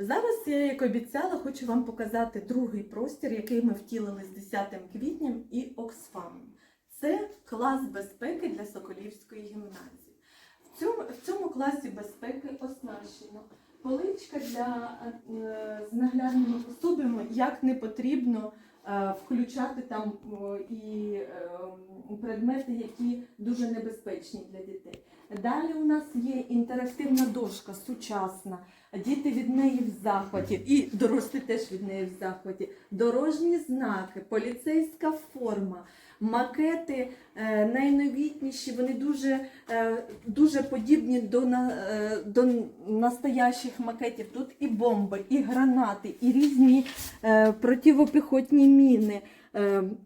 Зараз я, як обіцяла, хочу вам показати другий простір, який ми втілили з 10 квітням і Оксфамом. Це клас безпеки для Соколівської гімназії. В цьому, в цьому класі безпеки оснащено поличка для е, з наглядними пособами, як не потрібно е, включати там і е, предмети, які дуже небезпечні для дітей. Далі у нас є інтерактивна дошка сучасна. Діти від неї в захваті, і дорослі теж від неї в захваті. Дорожні знаки, поліцейська форма, макети е, найновітніші, вони дуже, е, дуже подібні до, е, до настоящих макетів. Тут і бомби, і гранати, і різні противопіхотні міни.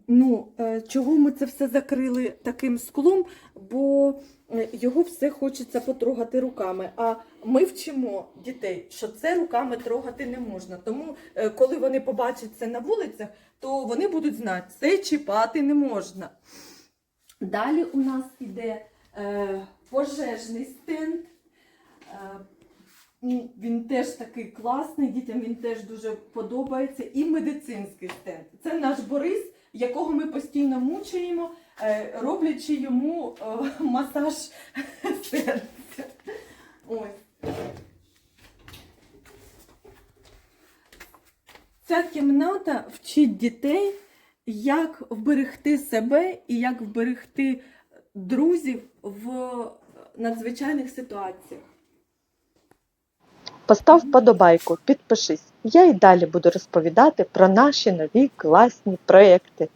Ну, чого ми це все закрили таким склом? Бо його все хочеться потрогати руками. А ми вчимо дітей, що це руками трогати не можна. Тому, е, коли вони побачать це на вулицях, то вони будуть знати, це чіпати не можна. Далі у нас іде е, пожежний стенд. Е, ну, він теж такий класний, дітям він теж дуже подобається. І медицинський стенд. Це наш Борис, якого ми постійно мучуємо, е, роблячи йому е, масаж серця. Ця кімната вчить дітей, як вберегти себе і як вберегти друзів в надзвичайних ситуаціях. Постав вподобайку, підпишись. Я і далі буду розповідати про наші нові класні проекти.